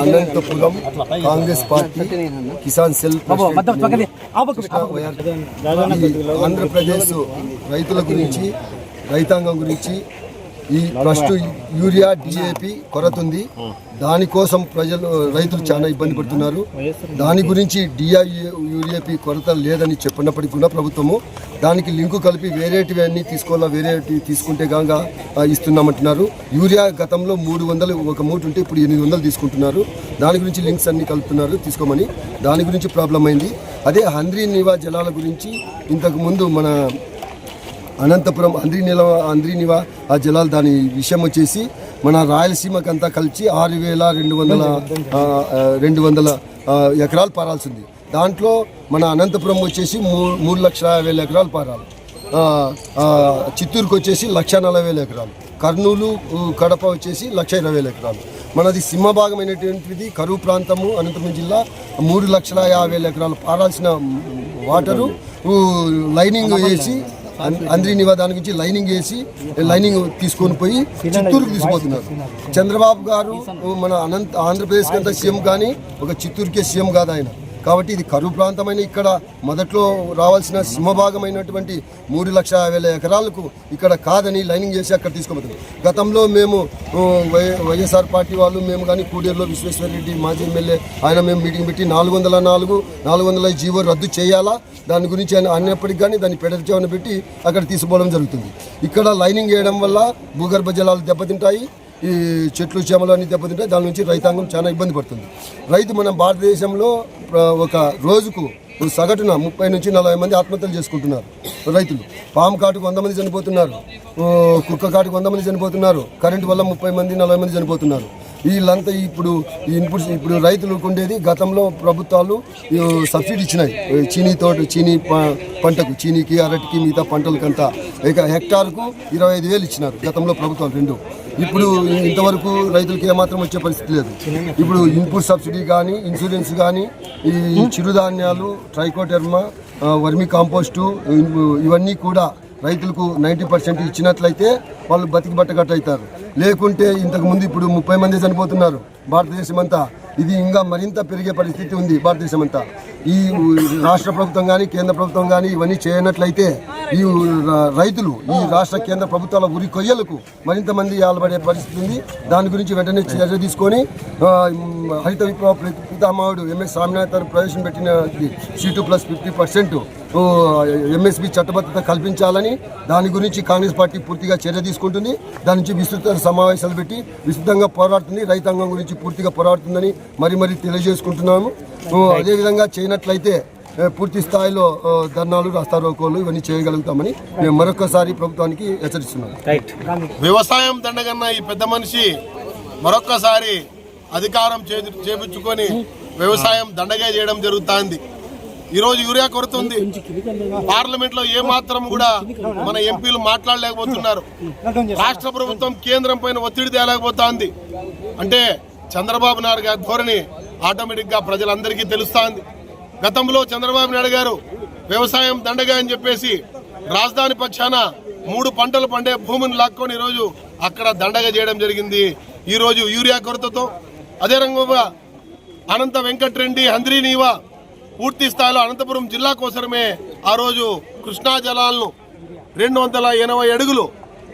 Anantapuram Congress party Kisan cell Andhra Pradesh రైతుల గురించి రైతాంగం గురించి ఈ ఫస్ట్ యూరియా డిఏపి కొరత ఉంది దానికోసం ప్రజలు రైతులు చాలా ఇబ్బంది పడుతున్నారు. దాని గురించి డిఐ యూరియాపి కొరత లేదని చెప్పినప్పటికీ కూడా ప్రభుత్వము దానికి లింకు కలిపి వేరేటివి అన్నీ తీసుకోవాలా వేరేటివి తీసుకుంటే గాగా ఆ, ఇస్తున్నామంటున్నారు. యూరియా గతంలో మూడు వందలు ఒక మూట ఉంటే ఇప్పుడు ఎనిమిది వందలు తీసుకుంటున్నారు. దాని గురించి లింక్స్ అన్ని కలుపుతున్నారు తీసుకోమని. దాని గురించి ప్రాబ్లం అయింది. అదే హంద్రీ నివా జలాల గురించి ఇంతకు ముందు మన అనంతపురం అంద్రి నిల అంద్రి నివా ఆ జలాలు దాని విషయం వచ్చేసి మన రాయలసీమకంతా కలిసి ఆరు వేల రెండు వందల రెండు వందల ఎకరాలు పారాల్సి ఉంది దాంట్లో మన అనంతపురం వచ్చేసి మూ మూడు లక్షల యాభై వేల ఎకరాలు పారాలి. చిత్తూరుకు వచ్చేసి లక్ష నలభై వేల ఎకరాలు. కర్నూలు కడప వచ్చేసి లక్ష ఇరవై వేల ఎకరాలు. మనది సింహభాగమైనటువంటిది కరువు ప్రాంతము అనంతపురం జిల్లా మూడు లక్షల యాభై వేల ఎకరాలు పారాల్సిన వాటరు లైనింగ్ వేసి అం- అంద్రి నివా దాని లైనింగ్ వేసి లైనింగ్ తీసుకొని పోయి చిత్తూరుకు తీసుకుపోతున్నారు. చంద్రబాబు గారు మన అనంత ఆంధ్రప్రదేశ్ అంత సీఎం కానీ ఒక చిత్తూరుకే సీఎం కాదు ఆయన. కాబట్టి ఇది కరువు ప్రాంతమైన ఇక్కడ మొదట్లో రావాల్సిన సింహభాగమైనటువంటి మూడు లక్షల యాభై వేల ఎకరాలకు ఇక్కడ కాదని లైనింగ్ చేసి అక్కడ తీసుకోబోతుంది. గతంలో మేము వై- వైఎస్ఆర్ పార్టీ వాళ్ళు మేము కానీ కూడేరులో విశ్వేశ్వరరెడ్డి మాజీ ఎమ్మెల్యే ఆయన మేము మీటింగ్ పెట్టి నాలుగు వందల నాలుగు నాలుగు వందల జీవో రద్దు చేయాలా? దాని గురించి ఆయన అన్నప్పటికీ కానీ దాన్ని పెడచేవన పెట్టి అక్కడ తీసుకోవడం జరుగుతుంది. ఇక్కడ లైనింగ్ వేయడం వల్ల భూగర్భ జలాలు దెబ్బతింటాయి. ఈ చెట్లు చేమలు అన్ని దెబ్బతింటాయి దాని నుంచి రైతాంగం చాలా ఇబ్బంది పడుతుంది. రైతు మన భారతదేశంలో ఒక రోజుకు సగటున ముప్పై నుంచి నలభై మంది ఆత్మహత్యలు చేసుకుంటున్నారు రైతులు. పాము కాటుకు వంద మంది చనిపోతున్నారు. కుక్క కాటుకు వంద మంది చనిపోతున్నారు. కరెంటు వల్ల ముప్పై మంది నలభై మంది చనిపోతున్నారు. వీళ్ళంతా ఇప్పుడు ఈ ఇన్పుట్స్ ఇప్పుడు రైతులకు ఉండేది గతంలో ప్రభుత్వాలు సబ్సిడీ ఇచ్చినాయి. చీనీ తోట చీనీ ప- పంటకు చీనీకి అరటికి మిగతా పంటలకంతా. ఇక హెక్టార్కు ఇరవై ఐదు వేలు ఇచ్చినారు గతంలో ప్రభుత్వాలు రెండు. ఇప్పుడు ఇంతవరకు రైతులకు ఏమాత్రం వచ్చే పరిస్థితి లేదు. ఇప్పుడు ఇన్పుట్ సబ్సిడీ కానీ ఇన్సూరెన్స్ కానీ ఈ చిరుధాన్యాలు ట్రైకోటెర్మా వర్మి కాంపోస్టు ఇవన్నీ కూడా రైతులకు నైంటీ పర్సెంట్ ఇచ్చినట్లయితే వాళ్ళు బతికి బట్టగట్టు అవుతారు. లేకుంటే ఇంతకుముందు ఇప్పుడు ముప్పై మంది చనిపోతున్నారు భారతదేశం అంతా ఇది ఇంకా మరింత పెరిగే పరిస్థితి ఉంది భారతదేశం అంతా ఈ రాష్ట్ర ప్రభుత్వం కానీ కేంద్ర ప్రభుత్వం కానీ ఇవన్నీ చేయనట్లయితే ఈ రైతులు ఈ రాష్ట్ర కేంద్ర ప్రభుత్వాల ఉరి కొయ్యలకు మరింత మంది ఆలబడే పరిస్థితి ఉంది. దాని గురించి వెంటనే చర్య తీసుకొని హరిత విప్లవ పితామహుడు ఎంఎస్ స్వామినాథన్ ప్రవేశపెట్టిన C two plus fifty percent MSP చట్టబద్ధత కల్పించాలని దాని గురించి కాంగ్రెస్ పార్టీ పూర్తిగా చర్య తీసుకుంటుంది. దాని నుంచి విస్తృత సమావేశాలు పెట్టి విస్తృతంగా పోరాడుతుంది. రైతాంగం గురించి పూర్తిగా పోరాడుతుందని మరి మరి తెలియజేసుకుంటున్నాము. అదేవిధంగా చేయనట్లయితే పూర్తి స్థాయిలో ధర్నాలు రాస్తారోకోలు ఇవన్నీ చేయగలుగుతామని మేము మరొకసారి ప్రభుత్వానికి హెచ్చరిస్తున్నాము వ్యవసాయం దండగన్న ఈ పెద్ద మనిషి మరొక్కసారి అధికారం చేపించుకొని వ్యవసాయం దండగా చేయడం జరుగుతుంది. ఈరోజు యూరియా కొరత ఉంది పార్లమెంట్లో ఏ మాత్రం కూడా మన ఎంపీలు మాట్లాడలేకపోతున్నారు. రాష్ట్ర ప్రభుత్వం కేంద్రం పైన ఒత్తిడి తేలేకపోతుంది. అంటే చంద్రబాబు నాయుడు గారి ధోరణి ఆటోమేటిక్గా ప్రజలందరికీ తెలుస్తోంది. గతంలో చంద్రబాబు నాయుడు గారు వ్యవసాయం దండగా అని చెప్పేసి రాజధాని పక్షాన మూడు పంటలు పండే భూమిని లాక్కొని ఈరోజు అక్కడ దండగా చేయడం జరిగింది. ఈరోజు యూరియా కొరతతో అదే రంగంగా అనంత వెంకట్రెడ్డి హంద్రీనీవ పూర్తి స్థాయిలో అనంతపురం జిల్లా కోసమే ఆ రోజు కృష్ణా జలాలను రెండు వందల ఎనభై అడుగులు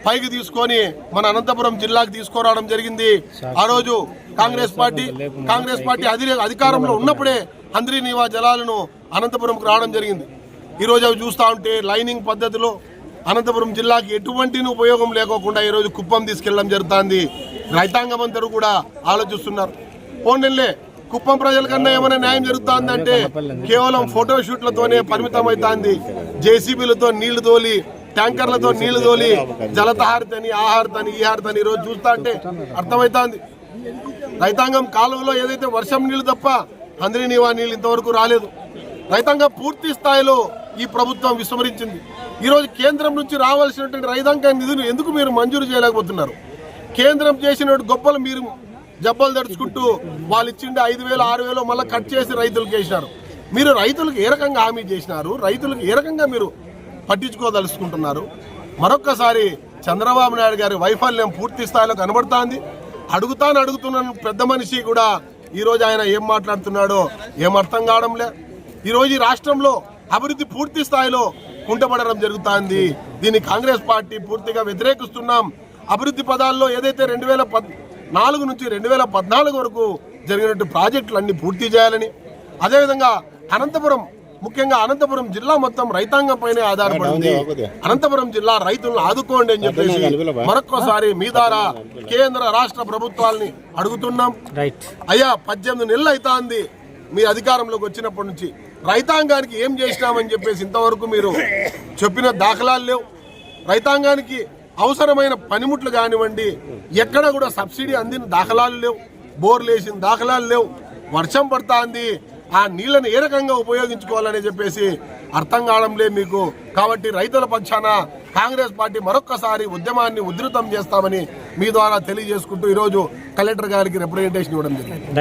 పైకి తీసుకొని మన అనంతపురం జిల్లాకు తీసుకురావడం జరిగింది. ఆ రోజు కాంగ్రెస్ పార్టీ కాంగ్రెస్ పార్టీ అధి- అధికారంలో ఉన్నప్పుడే హంద్రీ నీవా జలాలను అనంతపురంకు రావడం జరిగింది. ఈరోజు అవి చూస్తా ఉంటే లైనింగ్ పద్ధతిలో అనంతపురం జిల్లాకి ఎటువంటి ఉపయోగం లేకోకుండా ఈ రోజు కుప్పం తీసుకెళ్ళడం జరుగుతుంది. రైతాంగం అందరూ కూడా ఆలోచిస్తున్నారు. పోన్లే కుప్పం ప్రజల కన్నా ఏమైనా న్యాయం జరుగుతుందంటే కేవలం ఫోటో షూట్లతోనే పరిమితం అవుతుంది జేసీబీలతో నీళ్ళు తోలి ట్యాంకర్లతో నీళ్ళు తోలి జలతహారతని ఆహారతని ఈహారతని ఈరోజు చూస్తా అంటే అర్థమవుతుంది. రైతాంగం కాలువలో ఏదైతే వర్షం నీళ్ళు తప్ప అందరి నీళ్ళు ఇంతవరకు రాలేదు. రైతాంగం పూర్తి స్థాయిలో ఈ ప్రభుత్వం విస్మరించింది. ఈరోజు కేంద్రం నుంచి రావాల్సినటువంటి రైతాంగ నిధులు ఎందుకు మీరు మంజూరు చేయలేకపోతున్నారు? కేంద్రం చేసిన గొప్పలు మీరు జబ్బలు తడుచుకుంటూ వాళ్ళు ఇచ్చిండే ఐదు వేలు ఆరు వేలు మళ్ళీ కట్ చేసి రైతులకు వేసినారు. మీరు రైతులకు ఏ రకంగా హామీ చేసినారు? రైతులకు ఏ రకంగా మీరు పట్టించుకోదలుచుకుంటున్నారు? మరొక్కసారి చంద్రబాబు నాయుడు గారి వైఫల్యం పూర్తి స్థాయిలో కనబడుతోంది. అడుగుతాను అడుగుతున్న పెద్ద మనిషి కూడా ఈ రోజు ఆయన ఏం మాట్లాడుతున్నాడో ఏం అర్థం కావడంలే ఈరోజు ఈ రాష్ట్రంలో అభివృద్ధి పూర్తి స్థాయిలో కుంటపడడం జరుగుతోంది. దీన్ని కాంగ్రెస్ పార్టీ పూర్తిగా వ్యతిరేకిస్తున్నాం. అభివృద్ధి పదాల్లో ఏదైతే రెండు వేల పద్ నాలుగు నుంచి రెండు వేల పద్నాలుగు వరకు జరిగినట్టు ప్రాజెక్టులు అన్ని పూర్తి చేయాలని అదేవిధంగా అనంతపురం ముఖ్యంగా అనంతపురం జిల్లా మొత్తం రైతాంగం పైనే ఆధారపడింది అనంతపురం జిల్లా రైతులను ఆదుకోండి అని చెప్పేసి మరొక్కసారి మీ ద్వారా కేంద్ర రాష్ట్ర ప్రభుత్వాల్ని అడుగుతున్నాం. అయ్యా పద్దెనిమిది నెలలు అవుతాంది మీ అధికారంలోకి వచ్చినప్పటి నుంచి. రైతాంగానికి ఏం చేసినామని చెప్పేసి ఇంతవరకు మీరు చెప్పిన దాఖలాలు లేవు. రైతాంగానికి అవసరమైన పనిముట్లు కానివ్వండి ఎక్కడ కూడా సబ్సిడీ అందిన దాఖలాలు లేవు. బోర్లు వేసిన దాఖలాలు లేవు. వర్షం పడుతుంది. ఆ నీళ్ళని ఏ రకంగా ఉపయోగించుకోవాలని చెప్పేసి అర్థం కావడంలే మీకు. కాబట్టి రైతుల పక్షాన కాంగ్రెస్ పార్టీ మరొక్కసారి ఉద్యమాన్ని ఉధృతం చేస్తామని మీ ద్వారా తెలియజేసుకుంటూ ఈరోజు కలెక్టర్ గారికి రిప్రజెంటేషన్ ఇవ్వడం జరిగింది.